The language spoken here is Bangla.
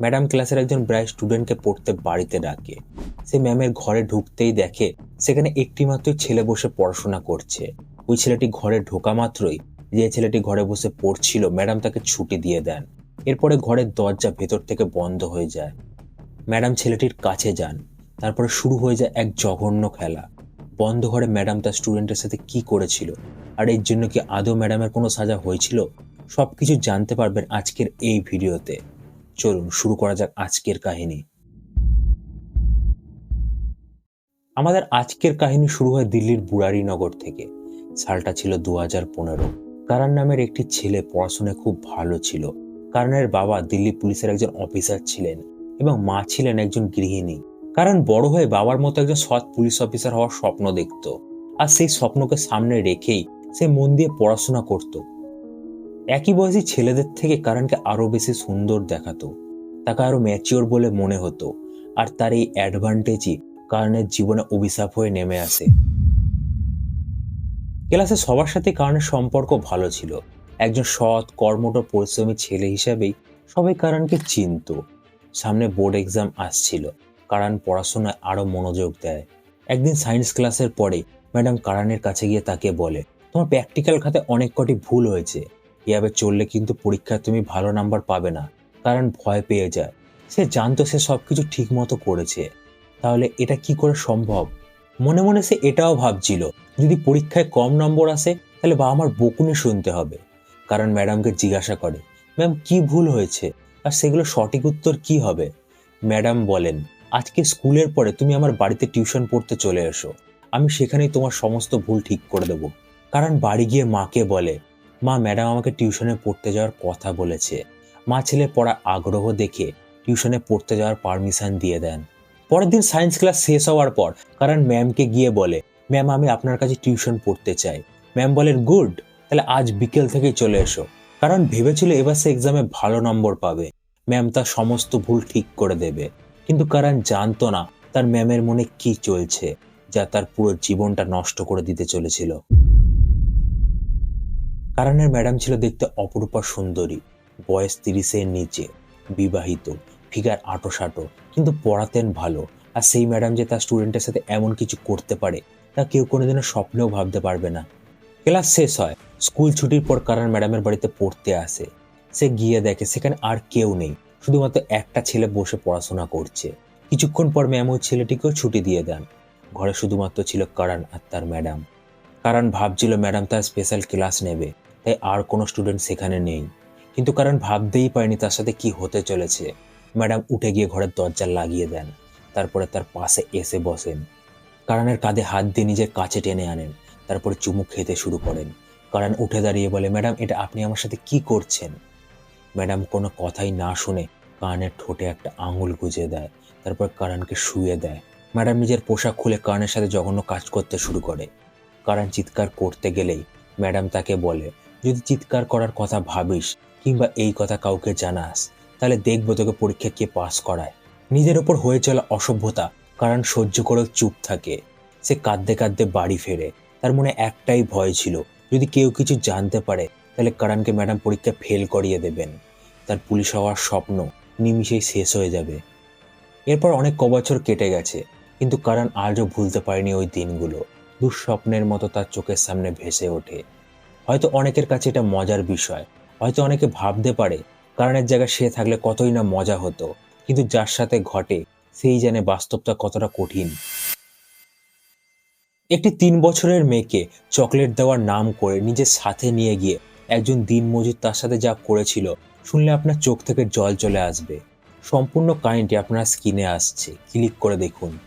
ম্যাডাম ক্লাসের একজন ব্রাইট স্টুডেন্টকে পড়তে বাড়িতে ডাকে। সে ম্যামের ঘরে ঢুকতেই দেখে সেখানে একটি মাত্রই ছেলে বসে পড়াশোনা করছে। ওই ছেলেটি ঘরে ঢোকা মাত্রই যে ছেলেটি ঘরে বসে পড়ছিল, ম্যাডাম তাকে ছুটি দিয়ে দেন। এরপরে ঘরের দরজা ভেতর থেকে বন্ধ হয়ে যায়। ম্যাডাম ছেলেটির কাছে যান। তারপরে শুরু হয়ে যায় এক জঘন্য খেলা। বন্ধ ঘরে ম্যাডাম তার স্টুডেন্টের সাথে কি করেছিল? আর এর জন্য কি আদৌ ম্যাডামের কোনো সাজা হয়েছিল? সব কিছু জানতে পারবেন আজকের এই ভিডিওতে। চলুন, শুরু করা যাক আজকের কাহিনী। আমাদের আজকের কাহিনী শুরু হয় দিল্লির বুড়ারিনগর থেকে। সালটা ছিল দু হাজার পনেরো। কারণ নামের একটি ছেলে পড়াশোনায় খুব ভালো ছিল। কারণের বাবা দিল্লি পুলিশের একজন অফিসার ছিলেন এবং মা ছিলেন একজন গৃহিণী। কারণ বড় হয়ে বাবার মতো একজন সৎ পুলিশ অফিসার হওয়ার স্বপ্ন দেখত। আর সেই স্বপ্নকে সামনে রেখেই সে মন দিয়ে পড়াশোনা করত। একই বয়সী ছেলেদের থেকে কারণকে আরও বেশি সুন্দর দেখাতো, তাকে আরও ম্যাচিওর বলে মনে হতো, আর তার এই অ্যাডভান্টেজই কারণের জীবনে অভিশাপ হয়ে নেমে আসে। ক্লাসে সবার সাথে কারণের সম্পর্ক ভালো ছিল। একজন সৎ, কর্মঠ, পরিশ্রমী ছেলে হিসাবেই সবাই কারণকে চিনত। সামনে বোর্ড এক্সাম আসছিল, কারণ পড়াশোনায় আরও মনোযোগ দেয়। একদিন সায়েন্স ক্লাসের পরে ম্যাডাম কারণের কাছে গিয়ে তাকে বলে, তোমার প্র্যাকটিক্যাল খাতে অনেক কটি ভুল হয়েছে। এভাবে চললে কিন্তু পরীক্ষায় তুমি ভালো নাম্বার পাবে না, কারণ ভয় পেয়ে যায়। সে জানতো সে সবকিছু ঠিক মতো করেছে। তাহলে এটা কি করে সম্ভব? মনে মনে সে এটাও ভাবছিল, যদি পরীক্ষায় কম নম্বর আসে, তাহলে বা আমার বকুনি শুনতে হবে। কারণ ম্যাডামকে জিজ্ঞাসা করে ম্যাম কি ভুল হয়েছে? আর সেগুলো সঠিক উত্তর কি হবে? ম্যাডাম বলেন, আজকে স্কুলের পরে তুমি আমার বাড়িতে টিউশন পড়তে চলে এসো। আমি সেখানেই তোমার সমস্ত ভুল ঠিক করে দেবো। কারণ বাড়ি গিয়ে মাকে বলে মা ম্যাডাম আমাকে টিউশনে পড়তে যাওয়ার কথা বলেছে। মা ছেলে পড়া আগ্রহ দেখে টিউশনে পড়তে যাওয়ার পারমিশন দিয়ে দেন। পরের দিন সায়েন্স ক্লাস শেষ হওয়ার পর কারণ ম্যামকে গিয়ে বলে, ম্যাম, আমি আপনার কাছে টিউশন পড়তে চাই। ম্যাম বলেন, গুড, তাহলে আজ বিকেল থেকেই চলে এসো। কারণ ভেবেছিল এবার সে এক্সামে ভালো নম্বর পাবে। ম্যাম তার সমস্ত ভুল ঠিক করে দেবে। কিন্তু কারণ জানতো না তার ম্যামের মনে কি চলছে, যা তার পুরো জীবনটা নষ্ট করে দিতে চলেছিল। কারণের ম্যাডাম ছিল দেখতে অপরূপা সুন্দরী, বয়স তিরিশের নিচে, বিবাহিত ফিগার আটো সাটো কিন্তু পড়াতেন ভালো। আর সেই ম্যাডাম যে তার স্টুডেন্টের সাথে এমন কিছু করতে পারে, তা কেউ কোনোদিনও স্বপ্নেও ভাবতে পারবে না। ক্লাস শেষ হয় স্কুল ছুটির পর কারণ ম্যাডামের বাড়িতে পড়তে আসে। সে গিয়ে দেখে সেখানে আর কেউ নেই, শুধুমাত্র একটা ছেলে বসে পড়াশোনা করছে। কিছুক্ষণ পর ম্যাম ওই ছেলেটিকেও ছুটি দিয়ে দেন। ঘরে শুধুমাত্র ছিল কারণ আর তার ম্যাডাম। কারণ ভাবছিল ম্যাডাম তার স্পেশাল ক্লাস নেবে। তাই আর কোনো স্টুডেন্ট সেখানে নেই। কিন্তু কারণ ভাবতেই পারেনি তার সাথে কি হতে চলেছে। ম্যাডাম উঠে গিয়ে ঘরের দরজা লাগিয়ে দেন, তারপরে তার পাশে এসে বসেন। কারণের কাঁধে হাত দিয়ে নিজের কাছে টেনে আনেন, তারপরে চুমু খেতে শুরু করেন। কারণ উঠে দাঁড়িয়ে বলে, ম্যাডাম, এটা আপনি আমার সাথে কি করছেন? ম্যাডাম কোনো কথাই না শুনে কানের ঠোঁটে একটা আঙুল গুজে দেয়, তারপর কারণকে শুয়ে দেয়। ম্যাডাম নিজের পোশাক খুলে কারণের সাথে জঘন্য কাজ করতে শুরু করে। কারণ চিৎকার করতে গেলেই ম্যাডাম তাকে বলে যদি চিৎকার করার কথা ভাবিস কিংবা এই কথা কাউকে জানাস, তাহলে দেখব তোকে পরীক্ষা কে পাস করায়। নিজের ওপর হয়ে চলা অসভ্যতা কারণ সহ্য করে চুপ থাকে। সে কাঁদতে কাঁদতে বাড়ি ফেরে। তার মনে একটাই ভয় ছিল, যদি কেউ কিছু জানতে পারে, তাহলে কারণকে ম্যাডাম পরীক্ষা ফেল করিয়ে দেবেন। তার পুলিশ হওয়ার স্বপ্ন নিমিষেই শেষ হয়ে যাবে। এরপর অনেক কবছর কেটে গেছে, কিন্তু কারণ আজও ভুলতে পারেনি ওই দিনগুলো। দুঃস্বপ্নের মতো তার চোখের সামনে ভেসে ওঠে। হয়তো অনেকের কাছে এটা মজার বিষয়। হয়তো অনেকে ভাবতে পারে, কারণের জায়গায় সে থাকলে কতই না মজা হতো। কিন্তু যার সাথে ঘটে, সেই জানে বাস্তবটা কতটা কঠিন। একটি তিন বছরের মেয়েকে চকলেট দেওয়ার নাম করে নিজের সাথে নিয়ে গিয়ে একজন দিনমজুর তার সাথে যা করেছিল, শুনলে আপনার চোখ থেকে জল চলে আসবে। সম্পূর্ণ কাহিনীটি আপনার স্ক্রিনে আসছে। ক্লিক করে দেখুন।